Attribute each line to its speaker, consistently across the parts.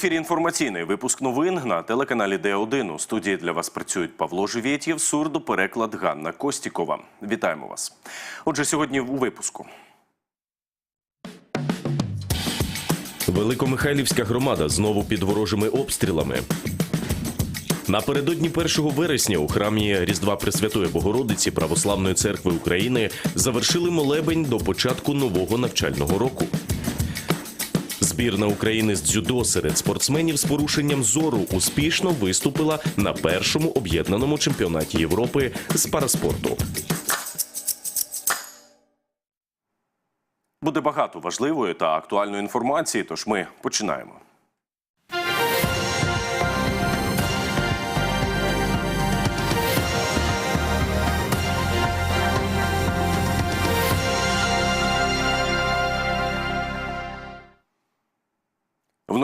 Speaker 1: ефірі інформаційний випуск новин на телеканалі Д1. У студії для вас працюють Павло Живєтєв, сурдопереклад Ганна Костікова. Вітаємо вас. Отже, сьогодні у випуску. Великомихайлівська громада знову під ворожими обстрілами. Напередодні 1 вересня у храмі Різдва Пресвятої Богородиці Православної церкви України завершили молебень до початку нового навчального року. Збірна України з дзюдо серед спортсменів з порушенням зору успішно виступила на першому об'єднаному чемпіонаті Європи з параспорту. Буде багато важливої та актуальної інформації, тож ми починаємо.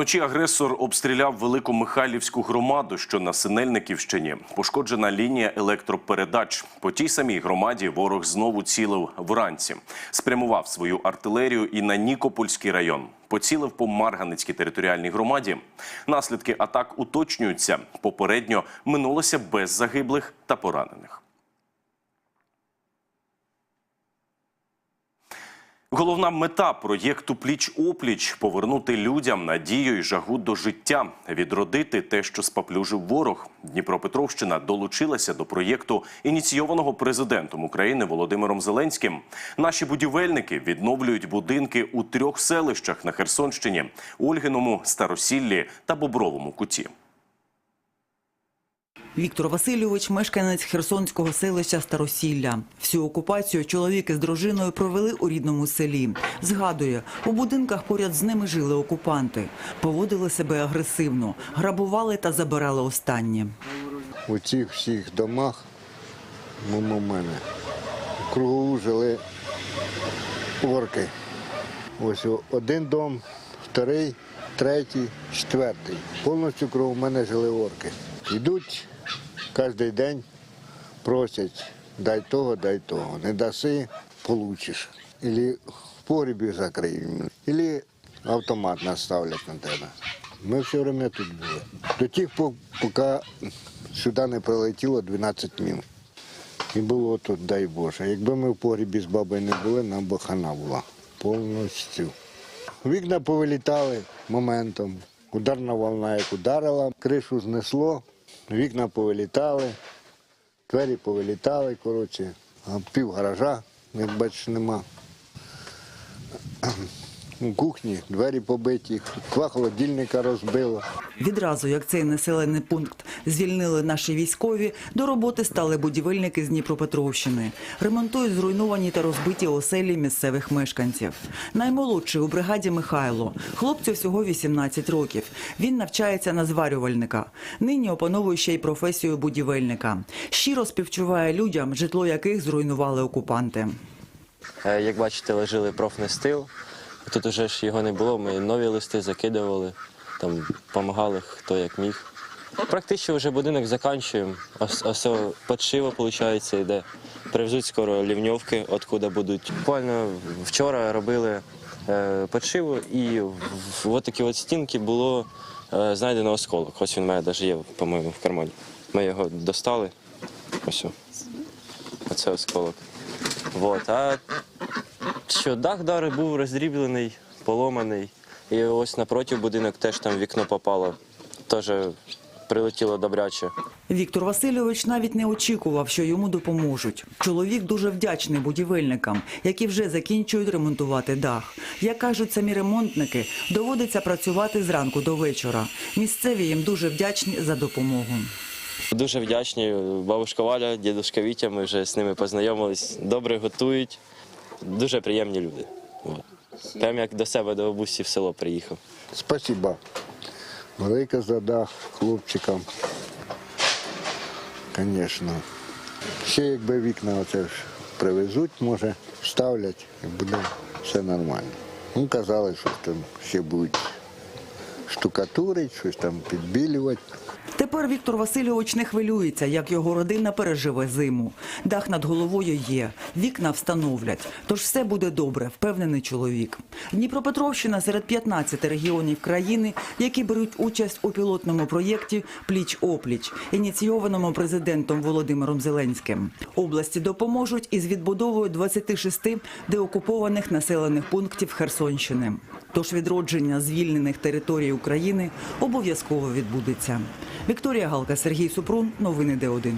Speaker 1: Вночі агресор обстріляв Великомихайлівську громаду, що на Синельниківщині. Пошкоджена лінія електропередач. По тій самій громаді ворог знову цілив вранці. Спрямував свою артилерію і на Нікопольський район. Поцілив по Марганецькій територіальній громаді. Наслідки атак уточнюються. Попередньо минулося без загиблих та поранених. Головна мета проєкту Пліч опліч повернути людям надію і жагу до життя, відродити те, що спаплюжив ворог. Дніпропетровщина долучилася до проєкту, ініційованого президентом України Володимиром Зеленським. Наші будівельники відновлюють будинки у трьох селищах на Херсонщині: Ольгиному, Старосіллі та Бобровому куті.
Speaker 2: Віктор Васильович, мешканець Херсонського селища Старосілля. Всю окупацію чоловік із дружиною провели у рідному селі. Згадує, у будинках поряд з ними жили окупанти. Поводили себе агресивно, грабували та забирали останнє.
Speaker 3: У цих всіх домах, мимо мене, кругу жили орки. Ось один дом, вторий, третій, четвертий. Повністю кругу мене жили орки. Йдуть кожен день, просять, дай того, дай того. Не даси, получиш. Ілі в погрібі закриємо, ілі автомат наставлять на тебе. Ми все время тут були. До тих пор, поки сюди не прилетіло 12 мін. І було тут, дай Боже. Якби ми в погрібі з бабою не були, нам би хана була повністю. Вікна повилітали моментом. Ударна волна як ударила, кришу знесло, вікна повилітали, двері повилітали, коротше, пів гаража, як бачиш, нема. У кухні двері побиті, два холодильника розбило.
Speaker 2: Відразу, як цей населений пункт звільнили наші військові, до роботи стали будівельники з Дніпропетровщини. Ремонтують зруйновані та розбиті оселі місцевих мешканців. Наймолодший у бригаді Михайло. Хлопцю всього 18 років. Він навчається на зварювальника. Нині опановує ще й професію будівельника. Щиро співчуває людям, житло яких зруйнували окупанти.
Speaker 4: Е, Як бачите, лежали профнестил. Тут уже ж його не було, ми нові листи закидували, там допомагали хто як міг. Практично вже будинок закінчуємо. Ос- ось подшива, виходить, йде. Привезуть скоро лівньовки, откуда будуть. Буквально вчора робили е, подшиву і в, в от стінки було е, знайдено осколок. Ось він у мене навіть є, по-моєму, в кармані. Ми його достали. Ось. Оце осколок. Вот. А що дах дари був роздріблений, поломаний. І ось напроти будинок теж там вікно попало. Теж прилетіло добряче.
Speaker 2: Віктор Васильович навіть не очікував, що йому допоможуть. Чоловік дуже вдячний будівельникам, які вже закінчують ремонтувати дах. Як кажуть самі ремонтники, доводиться працювати зранку до вечора. Місцеві їм дуже вдячні за допомогу.
Speaker 4: Дуже вдячні. Бабушка Валя, дідусь Вітя, ми вже з ними познайомились. Добре готують. Дуже приємні люди. От. Прям як до себе до бабусі в село приїхав.
Speaker 3: Спасіба. Велика зада хлопчикам. Звісно. Ще якби вікна оце ж привезуть, може, вставлять і буде все нормально. Ну, казали, що там ще будуть штукатурити, щось там підбілювати.
Speaker 2: Тепер Віктор Васильович не хвилюється, як його родина переживе зиму. Дах над головою є, вікна встановлять. Тож все буде добре, впевнений чоловік. Дніпропетровщина серед 15 регіонів країни, які беруть участь у пілотному проєкті Пліч-опліч, ініційованому президентом Володимиром Зеленським. Області допоможуть із відбудовою 26 деокупованих населених пунктів Херсонщини. Тож відродження звільнених територій України обов'язково відбудеться. Вікторія Галка, Сергій Супрун. Новини Д1.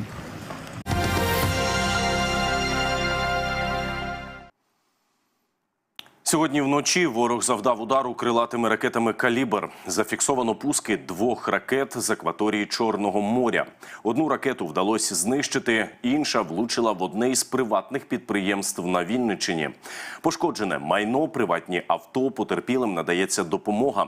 Speaker 1: Сьогодні вночі ворог завдав удару крилатими ракетами «Калібр». Зафіксовано пуски двох ракет з акваторії Чорного моря. Одну ракету вдалося знищити, інша влучила в одне із приватних підприємств на Вінниччині. Пошкоджене майно, приватні авто, потерпілим надається допомога.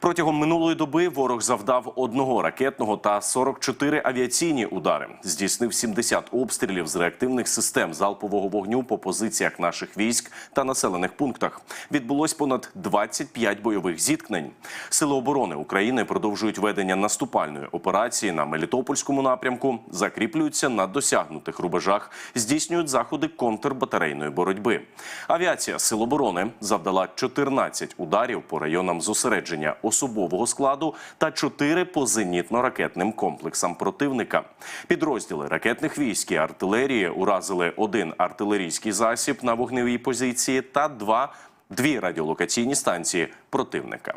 Speaker 1: Протягом минулої доби ворог завдав одного ракетного та 44 авіаційні удари. Здійснив 70 обстрілів з реактивних систем залпового вогню по позиціях наших військ та населених пунктах. Відбулось понад 25 бойових зіткнень. Сили оборони України продовжують ведення наступальної операції на Мелітопольському напрямку, закріплюються на досягнутих рубежах, здійснюють заходи контрбатарейної боротьби. Авіація Сил оборони завдала 14 ударів по районам зосередження особового складу та 4 по зенітно-ракетним комплексам противника. Підрозділи ракетних військ і артилерії уразили один артилерійський засіб на вогневій позиції та два дві радіолокаційні станції противника.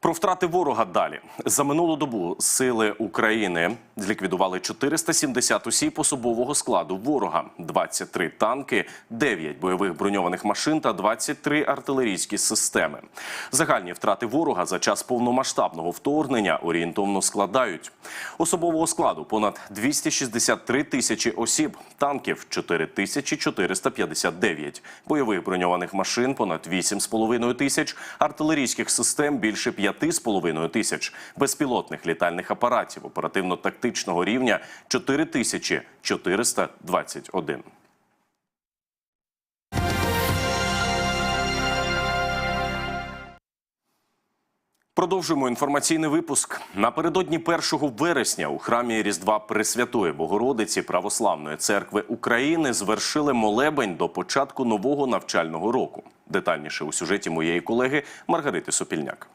Speaker 1: Про втрати ворога далі. За минулу добу сили України зліквідували 470 осіб особового складу ворога, 23 танки, 9 бойових броньованих машин та 23 артилерійські системи. Загальні втрати ворога за час повномасштабного вторгнення орієнтовно складають. Особового складу понад 263 тисячі осіб, танків 4459, бойових броньованих машин понад 8,5 тисяч, артилерійських систем більше 5,5 тисяч, безпілотних літальних апаратів оперативно-тактичного рівня 4421. Продовжуємо інформаційний випуск. Напередодні 1 вересня у храмі Різдва Пресвятої Богородиці Православної церкви України звершили молебень до початку нового навчального року. Детальніше у сюжеті моєї колеги Маргарити Сопільняк.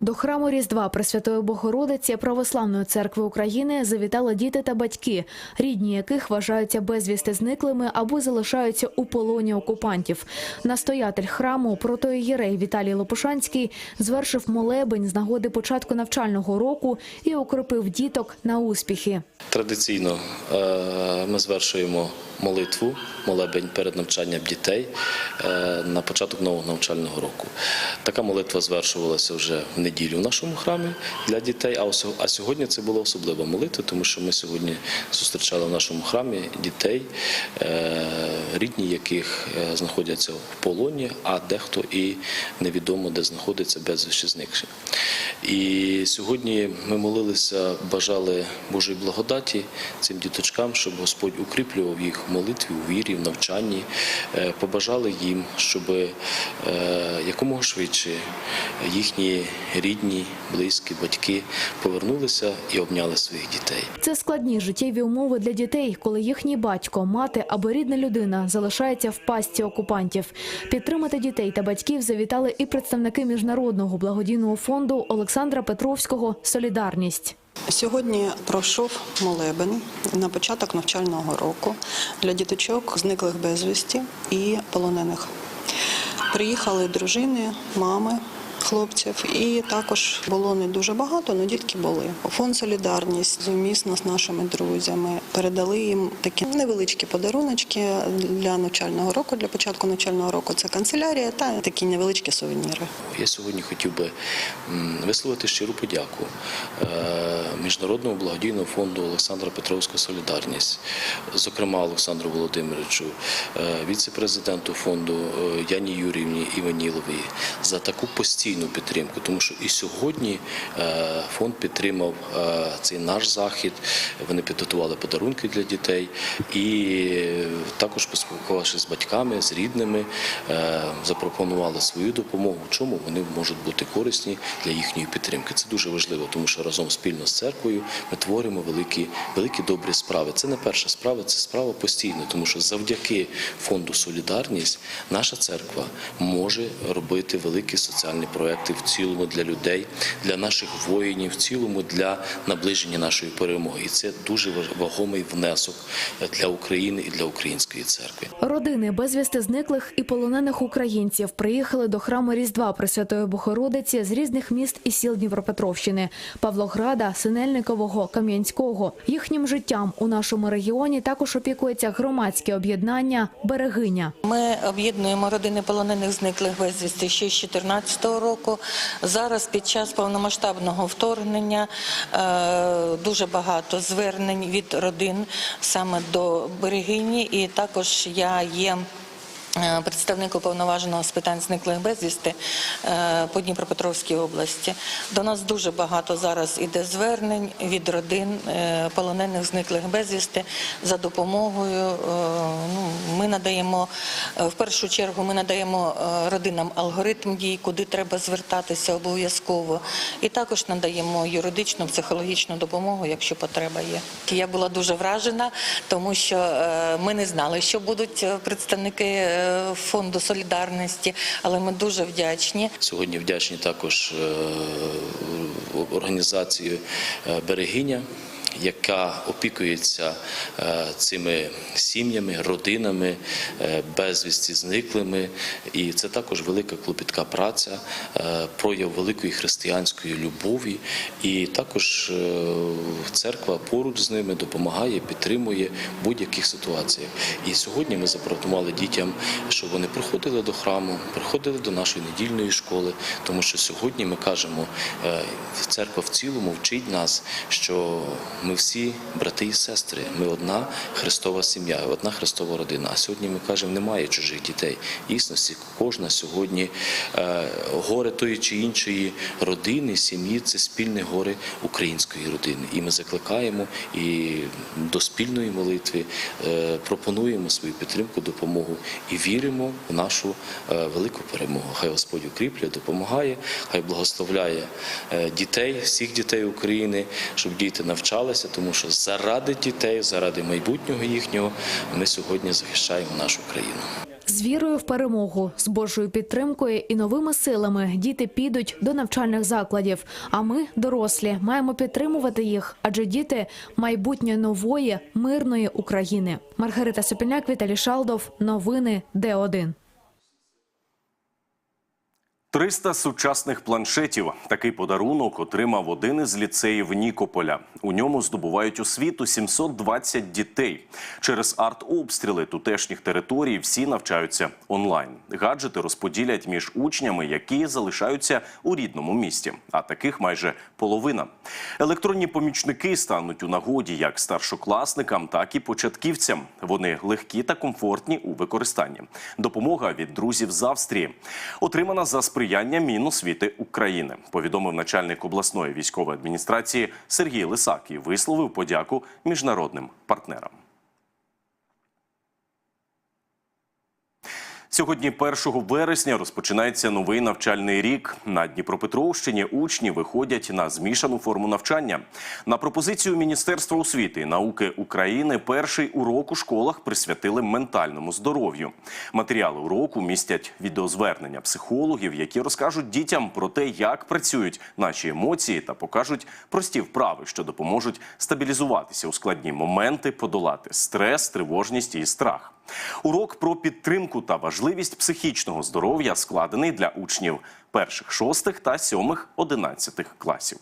Speaker 5: До храму Різдва Пресвятої Богородиці Православної церкви України завітали діти та батьки, рідні яких вважаються безвісти зниклими або залишаються у полоні окупантів. Настоятель храму протоієрей Віталій Лопушанський звершив молебень з нагоди початку навчального року і укропив діток на успіхи.
Speaker 6: Традиційно е, ми звершуємо молитву, молебень перед навчанням дітей е, на початок нового навчального року. Така молитва звершувалася вже в неділю в нашому храмі для дітей. А сьогодні це була особлива молитва, тому що ми сьогодні зустрічали в нашому храмі дітей, е, рідні яких е, знаходяться в полоні, а дехто і невідомо де знаходиться безвіщі зникши. І сьогодні ми молилися, бажали Божої благодаті цим діточкам, щоб Господь укріплював їх молитві, у вірі, в навчанні. Е, Побажали їм, щоб е, якомога швидше їхні рідні, близькі, батьки повернулися і обняли своїх дітей.
Speaker 5: Це складні життєві умови для дітей, коли їхній батько, мати або рідна людина залишається в пастці окупантів. Підтримати дітей та батьків завітали і представники міжнародного благодійного фонду Олександра Петровського Солідарність.
Speaker 7: Сьогодні пройшов молебен на початок навчального року для діточок, зниклих безвісті і полонених. Приїхали дружини, мами. Хлопців і також було не дуже багато, але дітки були. Фонд Солідарність сумісно з нашими друзями передали їм такі невеличкі подаруночки для навчального року, для початку навчального року. Це канцелярія та такі невеличкі сувеніри.
Speaker 6: Я сьогодні хотів би висловити щиру подяку е, Міжнародного благодійного фонду Олександра Петровська Солідарність, зокрема Олександру Володимировичу, е, віце-президенту фонду е, Яні Юріївні Іваніловій за таку постійну підтримку, тому що і сьогодні е, фонд підтримав е, цей наш захід. Вони підготували подарунки для дітей і також поспілкувавшись з батьками, з рідними, е, запропонували свою допомогу, чому вони можуть бути корисні для їхньої підтримки. Це дуже важливо, тому що разом спільно з церквою ми творимо великі, великі добрі справи. Це не перша справа, це справа постійна, тому що завдяки фонду Солідарність наша церква може робити великі соціальні проекти в цілому для людей, для наших воїнів, в цілому для наближення нашої перемоги. І це дуже вагомий внесок для України і для української церкви.
Speaker 5: Родини безвісти зниклих і полонених українців приїхали до храму Різдва Пресвятої Богородиці з різних міст і сіл Дніпропетровщини – Павлограда, Синельникового, Кам'янського. Їхнім життям у нашому регіоні також опікується громадське об'єднання «Берегиня».
Speaker 8: Ми об'єднуємо родини полонених зниклих безвісти ще з 2014 року. Зараз під час повномасштабного вторгнення е, дуже багато звернень від родин саме до берегині, і також я є. Е, Представник уповноваженого з питань зниклих безвісти е, по Дніпропетровській області. До нас дуже багато зараз іде звернень від родин е, полонених зниклих безвісти за допомогою. Ну, ми надаємо в першу чергу. Ми надаємо родинам алгоритм дій, куди треба звертатися обов'язково, і також надаємо юридичну, психологічну допомогу, якщо потреба є. Я була дуже вражена, тому що ми не знали, що будуть представники фонду солідарності, але ми дуже вдячні.
Speaker 6: Сьогодні вдячні також е, організації е, Берегиня. Яка опікується е, цими сім'ями, родинами, е, безвісті зниклими, і це також велика клопітка праця, е, прояв великої християнської любові, і також церква поруч з ними допомагає, підтримує будь-яких ситуаціях. І сьогодні ми запропонували дітям, щоб вони приходили до храму, приходили до нашої недільної школи, тому що сьогодні ми кажемо, церква в цілому вчить нас, що ми всі брати і сестри, ми одна Христова сім'я, одна Христова родина. А сьогодні ми кажемо, немає чужих дітей. Дійсності, кожна сьогодні е, горе тої чи іншої родини, сім'ї це спільне горе української родини. І ми закликаємо і до спільної молитви е, пропонуємо свою підтримку, допомогу і віримо в нашу е, велику перемогу. Хай Господь укріплює, допомагає, хай благословляє дітей, всіх дітей України, щоб діти навчалися, тому що заради дітей, заради майбутнього їхнього, ми сьогодні захищаємо нашу країну.
Speaker 5: З вірою в перемогу, з Божою підтримкою і новими силами діти підуть до навчальних закладів. А ми, дорослі, маємо підтримувати їх, адже діти майбутнє нової мирної України. Маргарита Сопільняк, Віталій Шалдов. Новини Д1.
Speaker 1: 300 сучасних планшетів. Такий подарунок отримав один із ліцеїв Нікополя. У ньому здобувають освіту 720 дітей. Через артобстріли тутешніх територій всі навчаються онлайн. Гаджети розподілять між учнями, які залишаються у рідному місті. А таких майже половина. Електронні помічники стануть у нагоді як старшокласникам, так і початківцям. Вони легкі та комфортні у використанні. Допомога від друзів з Австрії отримана за сприяння Міносвіти України. Повідомив начальник обласної військової адміністрації Сергій Лисак і висловив подяку міжнародним партнерам. Сьогодні, 1 вересня, розпочинається новий навчальний рік. На Дніпропетровщині учні виходять на змішану форму навчання. На пропозицію Міністерства освіти і науки України перший урок у школах присвятили ментальному здоров'ю. Матеріали уроку містять відеозвернення психологів, які розкажуть дітям про те, як працюють наші емоції, та покажуть прості вправи, що допоможуть стабілізуватися у складні моменти, подолати стрес, тривожність і страх. Урок про підтримку та важливість психічного здоров'я складений для учнів перших, шостих та сьомих, одинадцятих класів.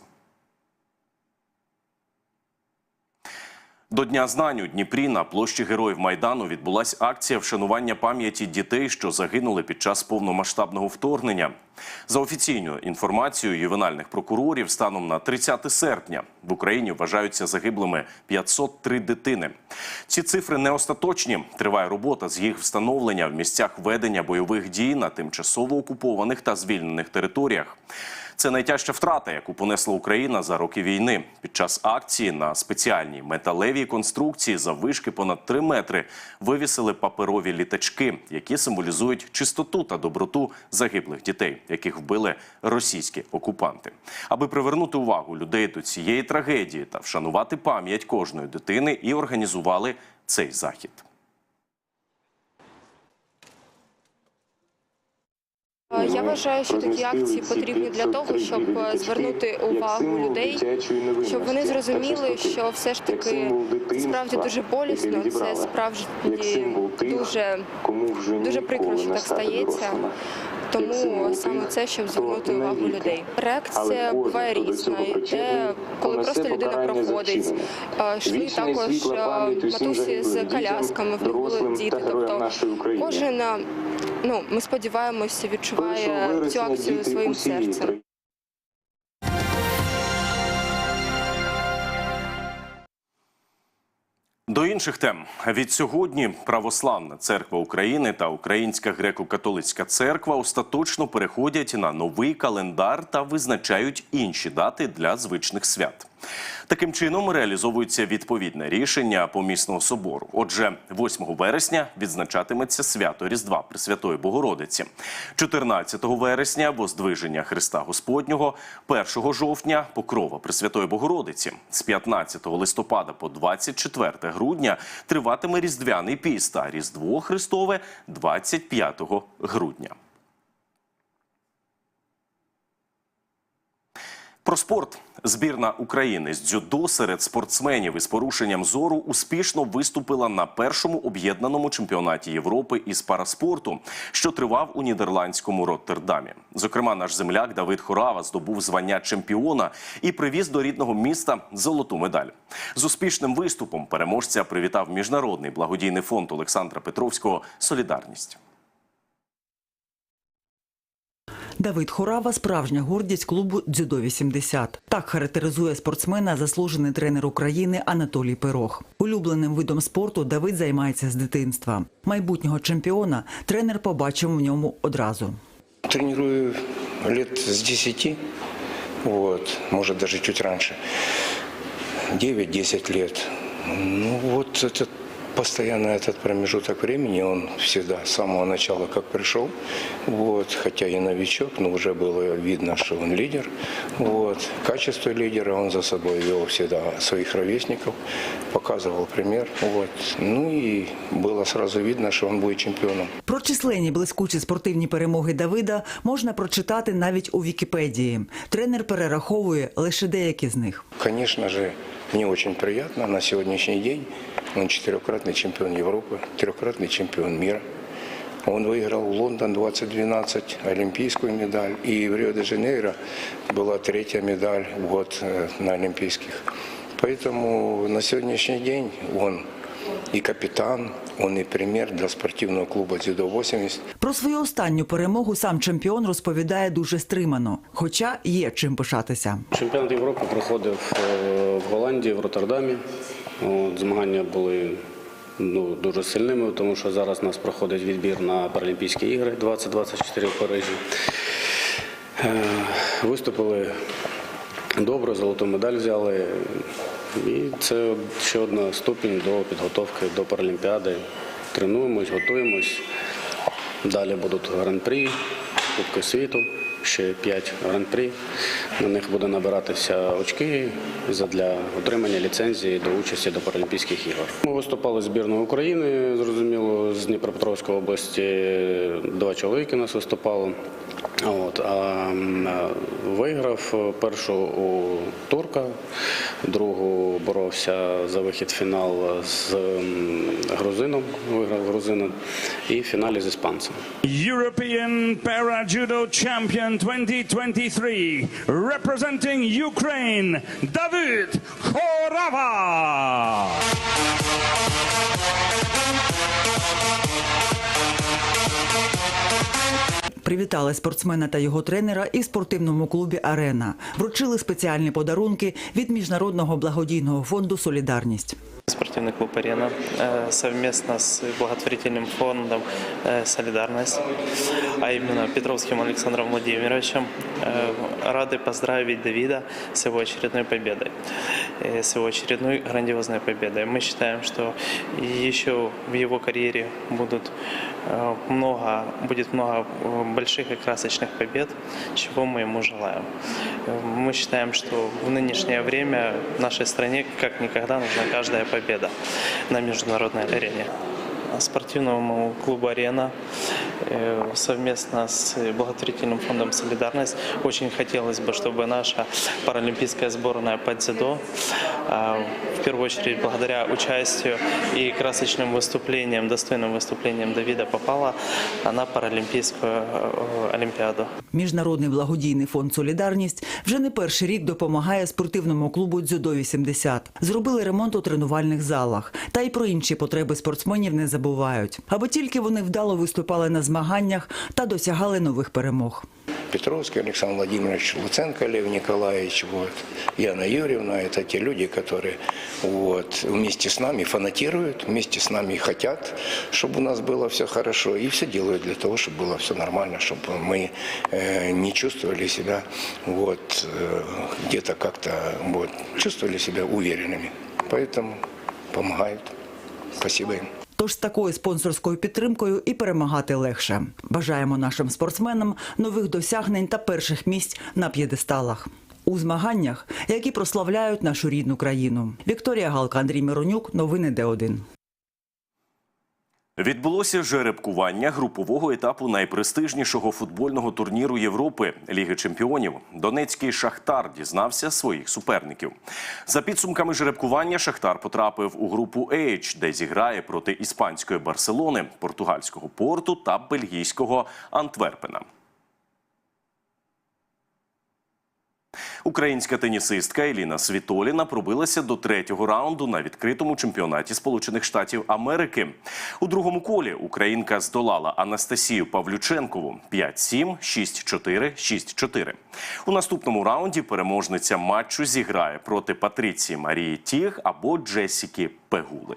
Speaker 1: До Дня знань у Дніпрі на площі Героїв Майдану відбулася акція вшанування пам'яті дітей, що загинули під час повномасштабного вторгнення. За офіційною інформацією ювенальних прокурорів, станом на 30 серпня в Україні вважаються загиблими 503 дитини. Ці цифри не остаточні. Триває робота з їх встановлення в місцях ведення бойових дій на тимчасово окупованих та звільнених територіях. Це найтяжча втрата, яку понесла Україна за роки війни. Під час акції на спеціальній металевій конструкції за вишки понад 3 метри вивісили паперові літачки, які символізують чистоту та доброту загиблих дітей, яких вбили російські окупанти. Аби привернути увагу людей до цієї трагедії та вшанувати пам'ять кожної дитини, і організували цей захід.
Speaker 9: Я вважаю, що такі акції потрібні для того, щоб звернути увагу людей, щоб вони зрозуміли, що все ж таки справді дуже болісно, це справді дуже, дуже прикро, що так стається. Тому саме це, щоб звернути увагу людей. Реакція буває різна. Йде, коли просто людина проходить. Йшли також матусі з колясками, в них були діти. Тобто кожен, ну ми сподіваємося, відчуває цю акцію своїм серцем.
Speaker 1: До інших тем від сьогодні Православна церква України та Українська греко-католицька церква остаточно переходять на новий календар та визначають інші дати для звичних свят. Таким чином реалізовується відповідне рішення помісного собору. Отже, 8 вересня відзначатиметься свято Різдва Пресвятої Богородиці, 14 вересня Воздвиження Христа Господнього, 1 жовтня Покрова Пресвятої Богородиці. З 15 листопада по 24 грудня триватиме Різдвяний піст, Різдво Христове 25 грудня. Про спорт збірна України з дзюдо серед спортсменів із порушенням зору успішно виступила на першому об'єднаному чемпіонаті Європи із параспорту, що тривав у нідерландському Роттердамі. Зокрема, наш земляк Давид Хорава здобув звання чемпіона і привіз до рідного міста золоту медаль. З успішним виступом переможця привітав міжнародний благодійний фонд Олександра Петровського Солідарність.
Speaker 2: Давид Хорава – справжня гордість клубу «Дзюдо 80». Так характеризує спортсмена заслужений тренер України Анатолій Пирог. Улюбленим видом спорту Давид займається з дитинства. Майбутнього чемпіона тренер побачив в ньому одразу.
Speaker 10: Тренирую лет с 10, вот, может даже чуть раньше, 9-10 лет. Ну вот этот постоянно этот промежуток времени, он всегда с самого начала как пришел, вот, хотя и новичок, но уже было видно, что он лидер, вот, качество лидера он за собой вел всегда своих ровесников, показывал пример, вот, ну и было сразу видно, что он будет чемпионом.
Speaker 2: Про численні блискучі спортивні перемоги Давида можна прочитати навіть у Вікіпедії. Тренер перераховує лише деякі з них.
Speaker 10: Конечно же, мне очень приятно на сегодняшний день. Он четырехкратный чемпион Европы, трехкратный чемпион мира. Он выиграл Лондон 2012, олимпийскую медаль. И в Рио-де-Жанейро была третья медаль вот э, на олимпийских. Поэтому на сегодняшний день он и капитан, он и пример для спортивного клуба «Дзюдо-80».
Speaker 2: Про свою останню перемогу сам чемпіон розповідає дуже стримано, хоча є чим пишатися.
Speaker 11: Чемпіонат Європи проходив е, в Голландії, в Роттердамі. От, Змагання були ну, дуже сильними, тому що зараз у нас проходить відбір на Паралімпійські ігри 2024 в Парижі. Е, Виступили добре, золоту медаль взяли. І це ще одна ступінь до підготовки до Паралімпіади. Тренуємось, готуємось. Далі будуть гран-прі, Кубки світу, ще 5 гран-при. На них буде набиратися очки для отримання ліцензії до участі до Паралімпійських ігор. Ми виступали збірною України, зрозуміло, з Дніпропетровської області два чоловіки нас виступало. От, а виграв першу у турка, другу боровся за вихід фінал з грузином, виграв грузина, і в фіналі з іспанцем.
Speaker 12: European Para Judo Champion 2023, representing Ukraine, David Khorava.
Speaker 2: Привітали спортсмена та його тренера і в спортивному клубі Арена. Вручили спеціальні подарунки від міжнародного благодійного фонду Солідарність.
Speaker 13: Спортивный клуб «Арена» э, совместно с благотворительным фондом э, «Солидарность», а именно Петровским Александром Владимировичем, э, рады поздравить Давида с его очередной победой, э, с его очередной грандиозной победой. Мы считаем, что еще в его карьере будут э, много, будет много э, больших и красочных побед, чего мы ему желаем. Э, Мы считаем, что в нынешнее время в нашей стране как никогда нужна каждая победа на международной арене. Спортивному клубу «Арена» э, совместно с благотворительным фондом «Солидарность» очень хотелось бы, чтобы наша паралимпийская сборная по дзюдо, э, в первую очередь благодаря участию и красочным выступлениям, достойным выступлениям Давида попала на Паралимпийскую э, Олимпиаду.
Speaker 2: Міжнародний благодійний фонд Солідарність вже не перший рік допомагає спортивному клубу Дзюдо 80 Зробили ремонт у тренувальних залах. Та й про інші потреби спортсменів не забувають, аби тільки вони вдало виступали на змаганнях та досягали нових перемог.
Speaker 10: Петровский Александр Владимирович, Луценко Лев Николаевич, вот, Яна Юрьевна, это те люди, которые вот, вместе с нами фанатируют, вместе с нами хотят, чтобы у нас было все хорошо, и все делают для того, чтобы было все нормально, чтобы мы э, не чувствовали себя вот, э, где-то как-то вот, чувствовали себя уверенными. Поэтому помогают. Спасибо им.
Speaker 2: Тож з такою спонсорською підтримкою і перемагати легше. Бажаємо нашим спортсменам нових досягнень та перших місць на п'єдесталах. У змаганнях, які прославляють нашу рідну країну. Вікторія Галка, Андрій Миронюк, новини Д1.
Speaker 1: Відбулося жеребкування групового етапу найпрестижнішого футбольного турніру Європи Ліги Чемпіонів. Донецький Шахтар дізнався своїх суперників. За підсумками жеребкування Шахтар потрапив у групу H, де зіграє проти іспанської Барселони, португальського Порту та бельгійського Антверпена. Українська тенісистка Еліна Світоліна пробилася до третього раунду на відкритому чемпіонаті Сполучених Штатів Америки. У другому колі українка здолала Анастасію Павлюченкову 5-7, 6-4, 6-4. У наступному раунді переможниця матчу зіграє проти Патріції Марії Тіг або Джесіки Пегули.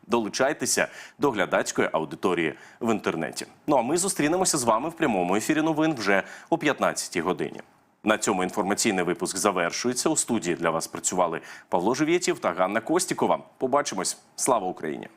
Speaker 1: Долучайтеся до глядацької аудиторії в інтернеті. Ну а ми зустрінемося з вами в прямому ефірі новин вже о 15-й годині. На цьому інформаційний випуск завершується. У студії для вас працювали Павло Живєтів та Ганна Костікова. Побачимось. Слава Україні!